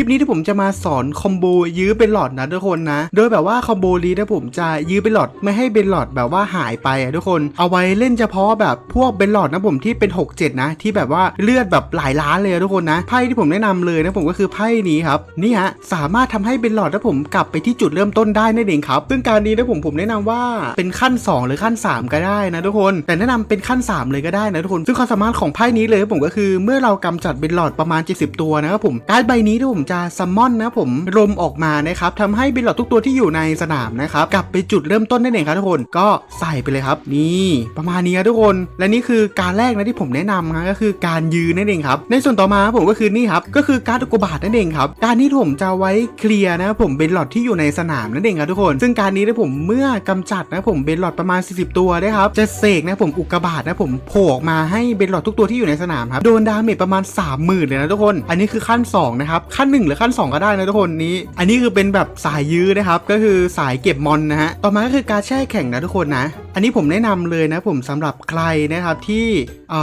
ลิปนี้ที่ผมจะมาสอนคอมโบยื้อเป็นหลอดนะทุกคนนะ โดยแบบว่าคอมโบนี้นะผมจะยื้อเป็นหลอดไม่ให้เป็นหลอดแบบว่าหายไปอะทุกคน เอาไว้เล่นเฉพาะแบบพวกเป็นหลอดนะผมที่เป็น 6 7 นะ ที่แบบว่าเลือดแบบหลายล้านเลยทุกคนนะไพ่ที่ผมแนะนำเลยนะผมก็คือไพ่นี้ครับนี่ฮะสามารถทำให้เป็นหลอดนะผมกลับไปที่จุดเริ่มต้นได้นั่นเองครับซึ่งการนี้นะผมผมแนะนำว่าเป็นขั้น 2 หรือขั้น 3 ก็ได้นะทุกคน แต่แนะนำเป็นขั้น 3 เลยก็ได้นะทุกคน ซึ่งความสามารถของไพ่นี้เลยผมก็คือเมื่อเรากำจัดเป็นหลอดประมาณ 70 ตัวนะครับผมการ์ดใบนี้ที่ผมจะซัมมอนนะผมลมออกมานะครับทำให้เป็นหลอดทุกตัวที่อยู่ในสนามนะครับกลับไปจุดเริ่มต้นนั่นเองครับทุกคนก็ใส่ไปเลยครับ นี่ประมาณนี้ครับทุกคน และนี่คือการแรกนะที่ผมแนะนำนะก็คือการยืนนั่นเองครับในส่วนต่อมาผมก็คือนี่ครับก็คือการอุกบาตนั่นเองครับการนี้ผมจะไว้เคลียร์นะผมเป็นหลอดที่อยู่ในสนามนั่นเองครับทุกคน ซึ่งการนี้นะผมเมื่อกำจัดนะผมเป็นหลอดประมาณ 40 ตัวนะครับจะเสกนะผมอุกกาบาตนะผมโผล่ออกมาให้เป็นหลอดทุกตัวที่อยู่ในสนามครับโดนดาเมจประมาณ 30,000 เลยนะทุกคน อันนี้คือขั้น2นะครับขั้นหนึ่งหรือขั้น 2 ก็ได้นะทุกคนนี้ อันนี้คือเป็นแบบสายยื้อนะครับ ก็คือสายเก็บมอนนะฮะ ต่อมาก็คือการแช่แข็งนะทุกคนนะอันนี้ผมแนะนำเลยนะผมสำหรับใครนะครับที่อ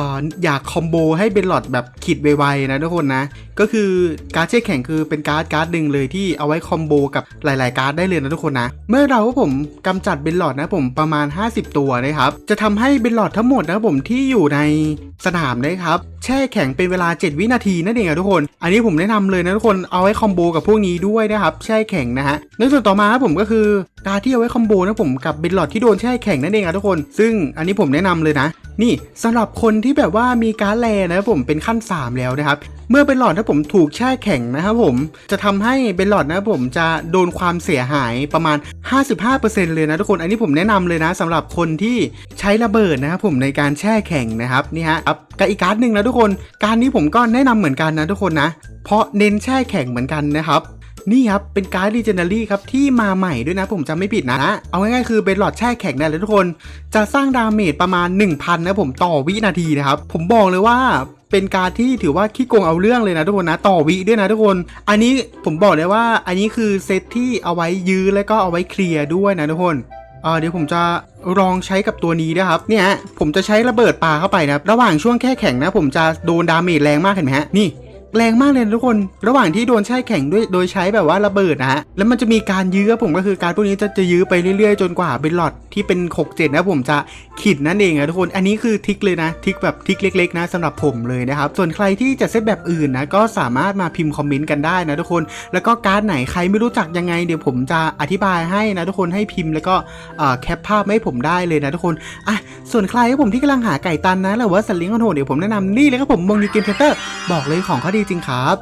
อยากคอมโบให้เป็นหลอดแบบขีดไวๆนะทุกคนนะ ก็คือการดแช่แข็งคือเป็นการ์ดการ์ดหนึ่งเลยที่เอาไว้คอมโบกับหลายๆการ์ดได้เลยนะทุกคนนะ เมื่อเราผมกำจัดเบนหลอดนะผมประมาณ 50 ตัวนะครับ จะทำให้เบนหลอดทั้งหมดนะผมที่อยู่ในสนามนะครับแช่แข็งเป็นเวลา 7 วินาทีนั่นเองอะทุกคน อันนี้ผมแนะนำเลยนะทุกคนเอาไว้คอมโบกับพวกนี้ด้วยนะครับแช่แข็งนะฮะในส่วนต่อมาครับผมก็คือการที่เอาไว้คอมโบนะผมกับเบนหลอดที่โดนแช่แข็งนั่นเองอะทุกคน ซึ่งอันนี้ผมแนะนำเลยนะ นี่สำหรับคนที่แบบว่ามีการแลนะครับผมเป็นขั้น 3 แล้วนะครับ เมื่อเป็นหลอดถ้าผมถูกแช่แข็งนะครับผมจะทำให้เป็นหลอดนะครับผมจะโดนความเสียหายประมาณ 55%เลยนะทุกคนอันนี้ผมแนะนำเลยนะสำหรับคนที่ใช้ระเบิดนะครับผมในการแช่แข็งนะครับนี่ฮะครับกับอีกการ์ดหนึ่งนะทุกคน การนี้ผมก็แนะนำเหมือนกันนะทุกคนนะ เพราะเน้นแช่แข็งเหมือนกันนะครับ นี่ครับ เป็นการ์ด Legendary ครับ ที่มาใหม่ด้วยนะผมจำไม่ผิดนะ เอาง่ายๆคือเป็นหลอดแช่แข็งนี่ยแหละทุกคน จะสร้างดาเมจประมาณ 1,000 นะผมต่อวินาทีนะครับ ผมบอกเลยว่าเป็นการที่ถือว่าขี้โกงเอาเรื่องเลยนะทุกคนนะต่อวิด้วยนะทุกคน อันนี้ผมบอกเลยว่าอันนี้คือเซตที่เอาไว้ยื้อแล้วก็เอาไว้เคลียร์ด้วยนะทุกคนเดี๋ยวผมจะลองใช้กับตัวนี้นะครับเนี่ยผมจะใช้ระเบิดปาเข้าไปนะครับระหว่างช่วงแค่แข็งนะ ผมจะโดนดาเมจแรงมากเห็นไหมฮะนี่ แรงมากเลยทุกคน ระหว่างที่โดนแช่แข็งด้วยโดยใช้แบบว่าระเบิดนะฮะ แล้วมันจะมีการยื้อผมก็คือการพวกนี้จะจะยื้อไปเรื่อยๆ จนกว่าเป็นหลอดที่เป็น6 7นะผมจะขีดนั่นเองนะทุกคน อันนี้คือทิกเลยนะ ทิกแบบทิกเล็กๆนะสำหรับผมเลยนะครับ ส่วนใครที่จะเซตแบบอื่นนะก็สามารถมาพิมพ์คอมเมนต์กันได้นะทุกคน แล้วก็การ์ดไหนใครไม่รู้จักยังไงเดี๋ยวผมจะอธิบายให้นะทุกคนให้พิมพ์แล้วก็เอ่อแคปภาพให้ผมได้เลยนะทุกคนอะส่วนใครครับผมที่กำลังหาไก่ตันนะหรือว่าสัตว์เลี้ยงคอนโทรเดี๋ยวผมแนะนำนี่เลยครับผมมงยูเกมเทเตอร์บอกเลยของเขาดีจริงครับ